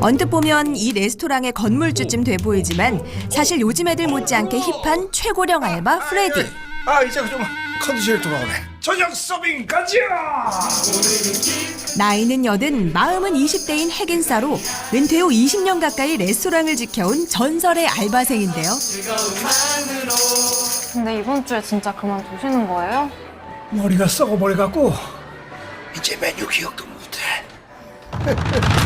언뜻 보면 이 레스토랑의 건물주쯤 돼 보이지만 사실 요즘 애들 못지않게 힙한 최고령 알바 프레디. 아 이제 좀 컨디션이 돌아오네. 저녁 서빙 가자. 나이는 여든 마음은 20대인 핵인싸로 은퇴 후 20년 가까이 레스토랑을 지켜온 전설의 알바생인데요. 근데 이번 주에 진짜 그만두시는 거예요? 머리가 썩어버려 갖고 이제 메뉴 기억도 못해.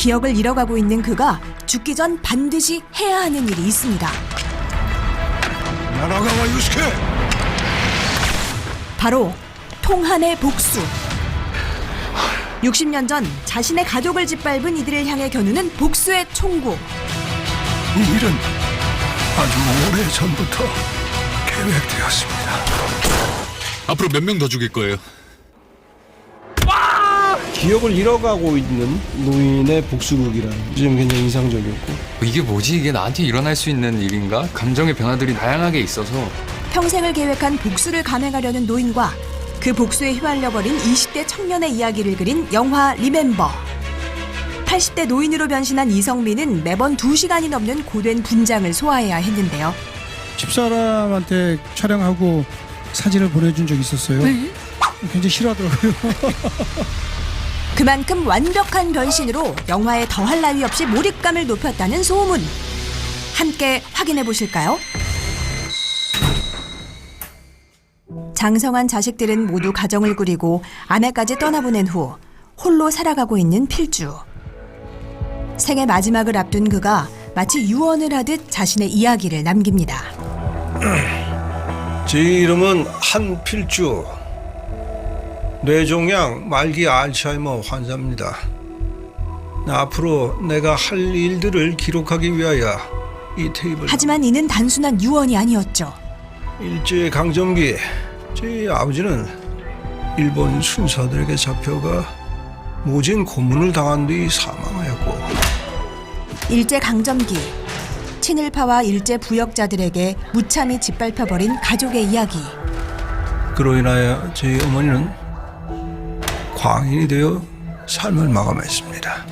기억을 잃어가고 있는 그가 죽기 전 반드시 해야 하는 일이 있습니다. 나라가와 유스케. 바로 통한의 복수. 60년 전 자신의 가족을 짓밟은 이들을 향해 겨누는 복수의 총구. 이 일은 아주 오래 전부터 계획되었습니다. 앞으로 몇 명 더 죽일 거예요? 기억을 잃어가고 있는 노인의 복수극이라는 점 굉장히 인상적이었고 이게 뭐지? 이게 나한테 일어날 수 있는 일인가? 감정의 변화들이 다양하게 있어서 평생을 계획한 복수를 감행하려는 노인과 그 복수에 휘말려 버린 20대 청년의 이야기를 그린 영화 리멤버. 80대 노인으로 변신한 이성민은 매번 2시간이 넘는 고된 분장을 소화해야 했는데요. 집사람한테 촬영하고 사진을 보내준 적이 있었어요. 굉장히 싫어하더라고요. 그만큼 완벽한 변신으로 영화에 더할 나위 없이 몰입감을 높였다는 소문. 함께 확인해 보실까요? 장성한 자식들은 모두 가정을 꾸리고 아내까지 떠나보낸 후 홀로 살아가고 있는 필주. 생애 마지막을 앞둔 그가 마치 유언을 하듯 자신의 이야기를 남깁니다. 제 이름은 한필주 뇌종양 말기 알츠하이머 환자입니다. 앞으로 내가 할 일들을 기록하기 위하여 이 테이블 하지만 이는 단순한 유언이 아니었죠. 일제 강점기 제 아버지는 일본 순사들에게 잡혀가 모진 고문을 당한 뒤 사망하였고 일제 강점기 친일파와 일제 부역자들에게 무참히 짓밟혀버린 가족의 이야기. 그로 인하여 제 어머니는 광인이 되어 삶을 마감했습니다.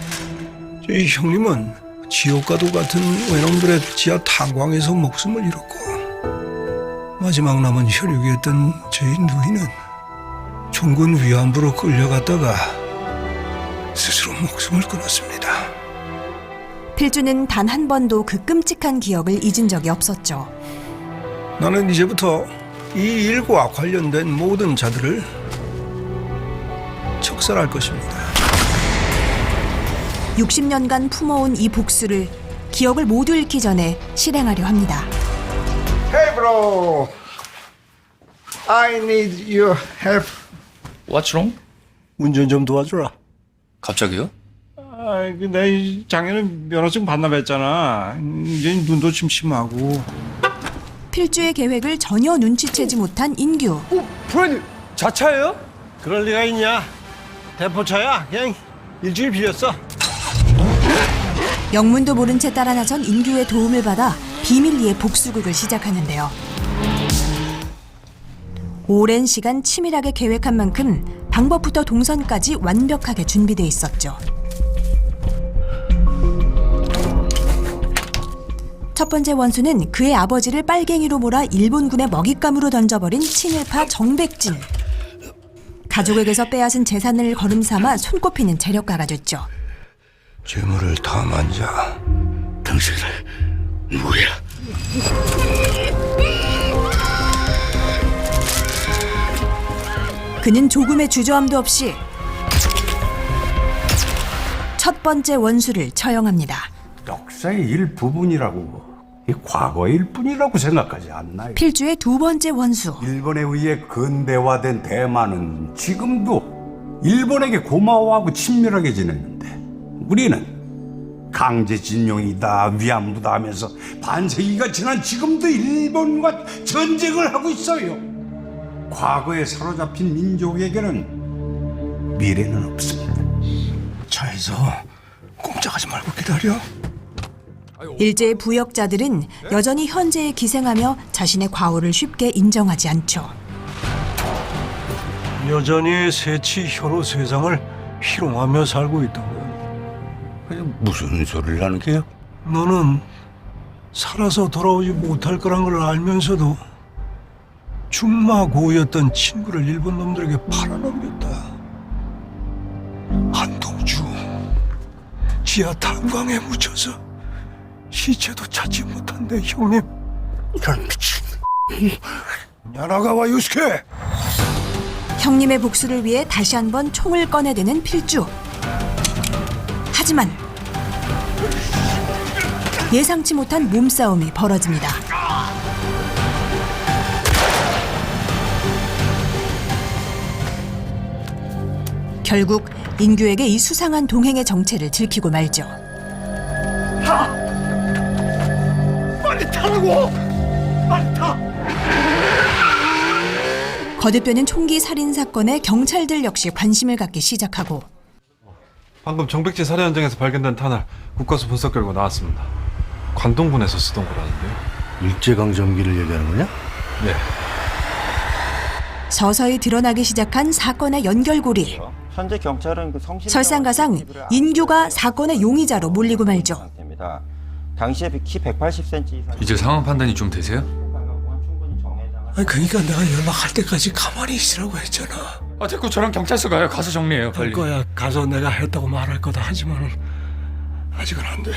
제 형님은 지옥과도 같은 외놈들의 지하 탄광에서 목숨을 잃었고 마지막 남은 혈육이었던 제 누이는 중군 위안부로 끌려갔다가 스스로 목숨을 끊었습니다. 필주는 단 한 번도 그 끔찍한 기억을 잊은 적이 없었죠. 나는 이제부터 이 일과 관련된 모든 자들을 척살할 것입니다. 60년간 품어온 이 복수를 기억을 모두 잃기 전에 실행하려 합니다. Hey bro, I need your help. What's wrong? 운전 좀 도와주라. 갑자기요? 아, 내 작년에 면허증 반납했잖아. 이제 눈도 침침하고. 필주의 계획을 전혀 눈치채지 못한 인규. 프로님 자차예요? 그럴 리가 있냐? 대포차야. 그냥 일주일 빌렸어. 영문도 모른 채 따라 나선 인규의 도움을 받아 비밀리에 복수극을 시작하는데요. 오랜 시간 치밀하게 계획한 만큼 방법부터 동선까지 완벽하게 준비돼 있었죠. 첫 번째 원수는 그의 아버지를 빨갱이로 몰아 일본군의 먹잇감으로 던져버린 친일파 정백진. 가족에게서 빼앗은 재산을 거름삼아 손꼽히는 재력가가 됐죠. 죄물을 탐한 자. 당신은 누구야? 그는 조금의 주저함도 없이 첫 번째 원수를 처형합니다. 역사의 일부분이라고 이 과거의 일뿐이라고 생각하지 않나요? 필주의 두 번째 원수 일본에 의해 근대화된 대만은 지금도 일본에게 고마워하고 친밀하게 지냈는데 우리는 강제징용이다 위안부다 하면서 반세기가 지난 지금도 일본과 전쟁을 하고 있어요. 과거에 사로잡힌 민족에게는 미래는 없습니다. 차에서 꼼짝하지 말고 기다려. 일제의 부역자들은 여전히 현재에 기생하며 자신의 과오를 쉽게 인정하지 않죠. 여전히 새치 혀로 세상을 희롱하며 살고 건 무슨 소리를 하는 게요? 너는 살아서 돌아오지 못할 거란 걸 알면서도 중마고였던 친구를 일본 놈들에게 팔아넘겼다. 한동주 지하 탄광에 묻혀서 시체도 찾지 못한 내 형님. 야나가와 유스케. 형님의 복수를 위해 다시 한번 총을 꺼내드는 필주. 하지만 예상치 못한 몸싸움이 벌어집니다. 결국 인규에게 이 수상한 동행의 정체를 들키고 말죠. 빨리 타. 거듭되는 총기 살인 사건에 경찰들 역시 관심을 갖기 시작하고 방금 정백제 살해 현장에서 발견된 탄알 국가수 분석 결과 나왔습니다. 관동군에서 쓰던 거라는데요. 일제강점기를 얘기하는 거냐? 네. 서서히 드러나기 시작한 사건의 연결고리. 현재 경찰은 그 성실 설상가상 인규가 사건의 용의자로 몰리고 말죠. 상태입니다. 당시에 키 180cm 이상 이제 상황 판단이 좀 되세요? 아니 그러니까 내가 연락할 때까지 가만히 있으라고 했잖아. 아 됐고 저랑 경찰서 가요. 가서 정리해요. 할 빨리. 거야. 가서 내가 했다고 말할 거다 하지만 아직은 안 돼.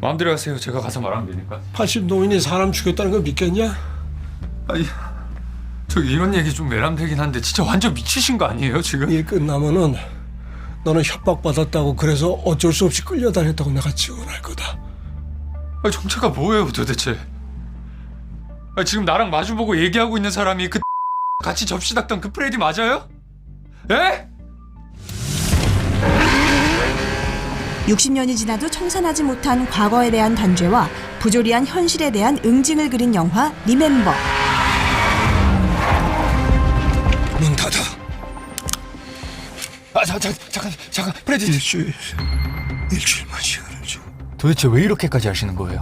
마음대로 하세요. 제가 가서 말하면 되니까. 80 노인이 사람 죽였다는 거 믿겠냐? 아니 저 이런 얘기 좀 외람되긴 한데 진짜 완전 미치신 거 아니에요 지금? 일 끝나면은 너는 협박 받았다고 그래서 어쩔 수 없이 끌려다녔다고 내가 증언할 거다. 아니 정체가 뭐예요 도대체? 아니, 지금 나랑 마주보고 얘기하고 있는 사람이 그 같이 접시 닦던 그 프레디 맞아요? 에? 60년이 지나도 청산하지 못한 과거에 대한 단죄와 부조리한 현실에 대한 응징을 그린 영화 리멤버. 문 닫아. 아 자, 자, 잠깐 잠깐 프레디 일주일 일주일만 시간을 줘. 도대체 왜 이렇게까지 하시는 거예요?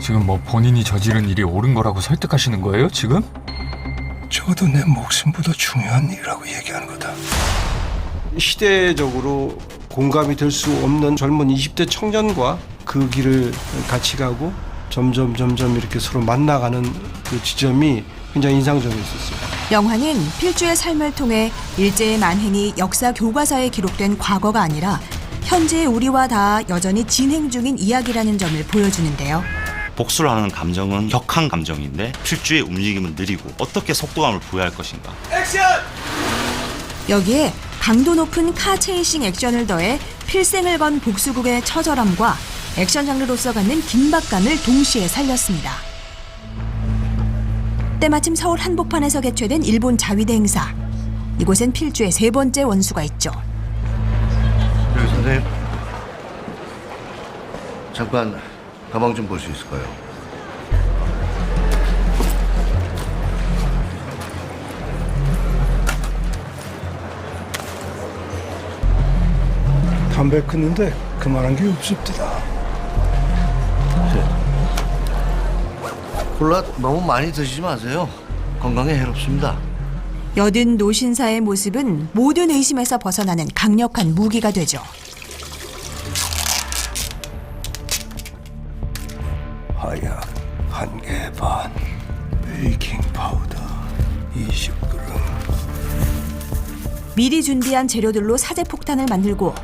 지금 뭐 본인이 저지른 일이 옳은 거라고 설득하시는 거예요 지금? 적어도 내 목숨보다 중요한 일이라고 얘기하는 거다. 시대적으로 공감이 될 수 없는 젊은 20대 청년과 그 길을 같이 가고 점점 점점 이렇게 서로 만나가는 그 지점이 굉장히 인상적이었었어요. 영화는 필주의 삶을 통해 일제의 만행이 역사 교과서에 기록된 과거가 아니라 현재의 우리와 다 여전히 진행 중인 이야기라는 점을 보여주는데요. 복수를 하는 감정은 격한 감정인데 필주의 움직임은 느리고 어떻게 속도감을 부여할 것인가 여기에 강도 높은 카 체이싱 액션을 더해 필생을 건 복수국의 처절함과 액션 장르로서 갖는 긴박감을 동시에 살렸습니다. 때마침 서울 한복판에서 개최된 일본 자위대 행사. 이곳엔 필주의 세 번째 원수가 있죠. 선생님. 잠깐 가방 좀 볼 수 있을까요? 담배 끊는데 그만한 게 없습니다. 콜라 너무 많이 드시지 마세요. 건강에 해롭습니다. 여든 노신사의 모습은 모든 의심에서 벗어나는 강력한 무기가 되죠. 20g. 미리 준비한 재료들로 사제 폭탄을 만들고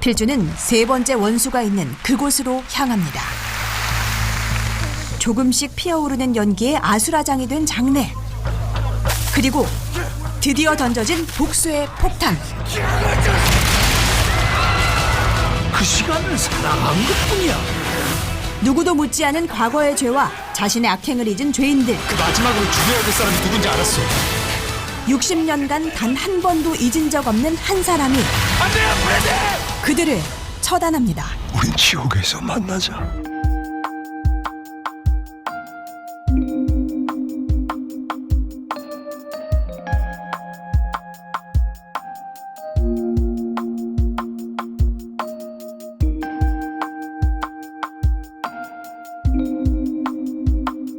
필주는 세 번째 원수가 있는 그곳으로 향합니다. 조금씩 피어오르는 연기에 아수라장이 된 장례. 그리고 드디어 던져진 복수의 폭탄. 그 시간을 사랑한 것뿐이야. 누구도 묻지 않은 과거의 죄와 자신의 악행을 잊은 죄인들. 마지막으로 죽여야 될 사람이 누군지 알았어. 60년간 단 한 번도 잊은 적 없는 한 사람이 그들을 처단합니다. 우린 지옥에서 만나자.